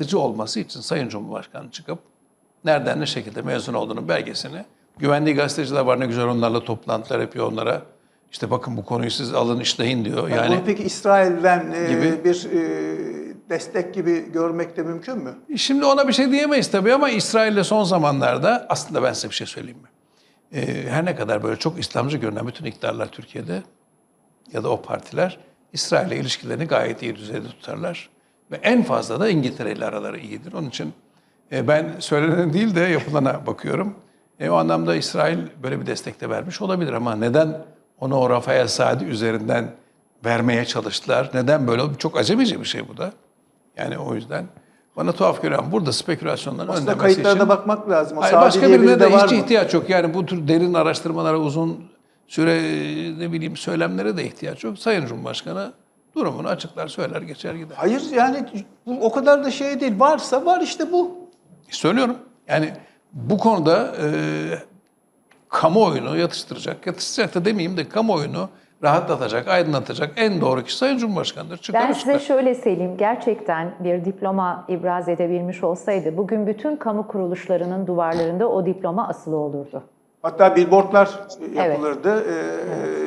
yaratıcı olması için Sayın Cumhurbaşkanı çıkıp nereden ne şekilde mezun olduğunun belgesini güvendiği gazeteciler var ne güzel onlarla toplantılar yapıyor onlara. İşte bakın bu konuyu siz alın işleyin diyor. Yani, Yani peki İsrail'den e, Gibi. bir e, destek gibi görmek de mümkün mü? Şimdi ona bir şey diyemeyiz tabii ama İsrail'le son zamanlarda aslında ben size bir şey söyleyeyim mi? Ee, her ne kadar böyle çok İslamcı görünen bütün iktidarlar Türkiye'de ya da o partiler İsrail'le ilişkilerini gayet iyi düzeyde tutarlar. Ve en fazla da İngiltere ile araları iyidir. Onun için e, ben söylenen değil de yapılana bakıyorum. E, o anlamda İsrail böyle bir destek de vermiş olabilir ama neden onu o Rafael Saadi üzerinden vermeye çalıştılar? Neden böyle? Çok acemice bir şey bu da. Yani o yüzden bana tuhaf ama burada spekülasyonların Aslında önlenmesi kayıtlara da için... bakmak lazım. O Hayır, başka birine biri de hiç ihtiyaç yok. Yani bu tür derin araştırmalara, uzun süre ne bileyim söylemlere de ihtiyaç yok. Sayın Cumhurbaşkanı durumunu açıklar, söyler, geçer gider. Hayır yani bu o kadar da şey değil. Varsa var işte bu. Söylüyorum. Yani bu konuda e, kamuoyunu yatıştıracak, yatıştıracak da demeyeyim de kamuoyunu rahatlatacak, aydınlatacak en doğru kişi Sayın Cumhurbaşkanı'dır. Çıkar Ben size çıkar. şöyle söyleyeyim. Gerçekten bir diploma ibraz edebilmiş olsaydı bugün bütün kamu kuruluşlarının duvarlarında o diploma asılı olurdu. Hatta billboardlar yapılırdı.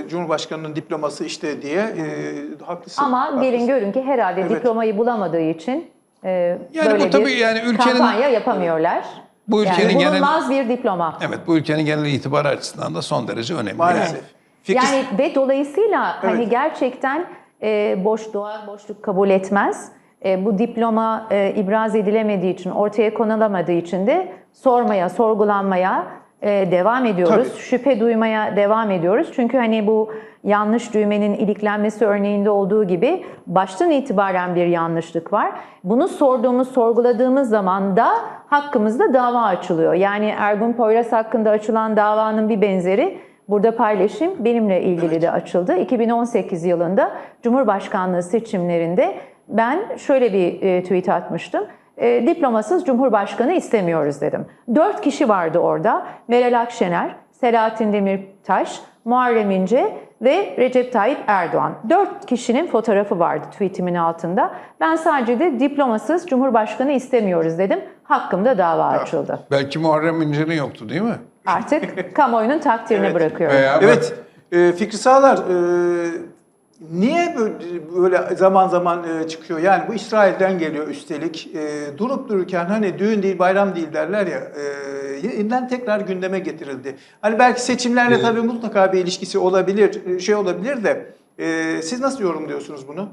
Ee, Cumhurbaşkanının diploması işte diye. Ee, haklısın. Ama haklısın. gelin görün ki herhalde Evet. diplomayı bulamadığı için e, Yani böyle bu tabii bir yani ülkenin- kampanya yapamıyorlar. Bu ülkenin yani genel- bulunmaz bir diploma. Evet, bu ülkenin genel itibarı açısından da son derece önemli. Maalesef. Fikir- Yani ve dolayısıyla hani Evet. gerçekten e, boş doğal boşluk kabul etmez. E, bu diploma e, ibraz edilemediği için, ortaya konulamadığı için de sormaya, sorgulanmaya e, devam ediyoruz. Tabii. Şüphe duymaya devam ediyoruz. Çünkü hani bu yanlış düğmenin iliklenmesi örneğinde olduğu gibi baştan itibaren bir yanlışlık var. Bunu sorduğumuz, sorguladığımız zaman da hakkımızda dava açılıyor. Yani Ergun Poyraz hakkında açılan davanın bir benzeri Burada paylaşayım benimle ilgili de açıldı. 2018 yılında Cumhurbaşkanlığı seçimlerinde ben şöyle bir e, tweet atmıştım. E, diplomasız Cumhurbaşkanı istemiyoruz dedim. Dört kişi vardı orada. Meral Akşener, Selahattin Demirtaş, Muharrem İnce ve Recep Tayyip Erdoğan. Dört kişinin fotoğrafı vardı tweetimin altında. Ben sadece de diplomasız Cumhurbaşkanı istemiyoruz dedim. Hakkımda dava açıldı. Belki Muharrem İnce'nin yoktu değil mi? Artık kamuoyunun takdirine bırakıyorum. Veya Evet. E, Fikri Sağlar e, niye böyle, zaman zaman e, çıkıyor? Yani bu İsrail'den geliyor üstelik. E, durup dururken hani düğün değil bayram değil derler ya. E, yeniden tekrar gündeme getirildi. Hani belki seçimlerle tabii mutlaka bir ilişkisi olabilir, şey olabilir de. siz nasıl yorumluyorsunuz bunu?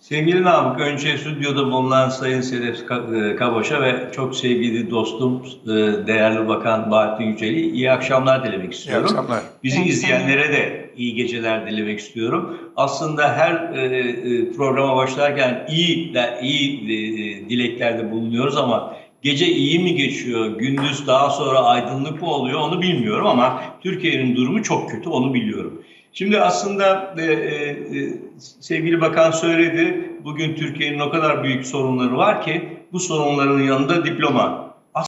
Sevgili Namık, önce stüdyoda bulunan Sayın Sedef e, Kaboş'a ve çok sevgili dostum, e, değerli Bakan Bahattin Yücel'e iyi akşamlar dilemek istiyorum. akşamlar. Bizi izleyenlere de iyi geceler dilemek istiyorum. Aslında her e, programa başlarken iyi de, iyi dileklerde bulunuyoruz ama gece iyi mi geçiyor, gündüz daha sonra aydınlık mı oluyor onu bilmiyorum ama Türkiye'nin durumu çok kötü onu biliyorum. Şimdi aslında e, e, e, sevgili bakan söyledi, bugün Türkiye'nin o kadar büyük sorunları var ki bu sorunların yanında diploma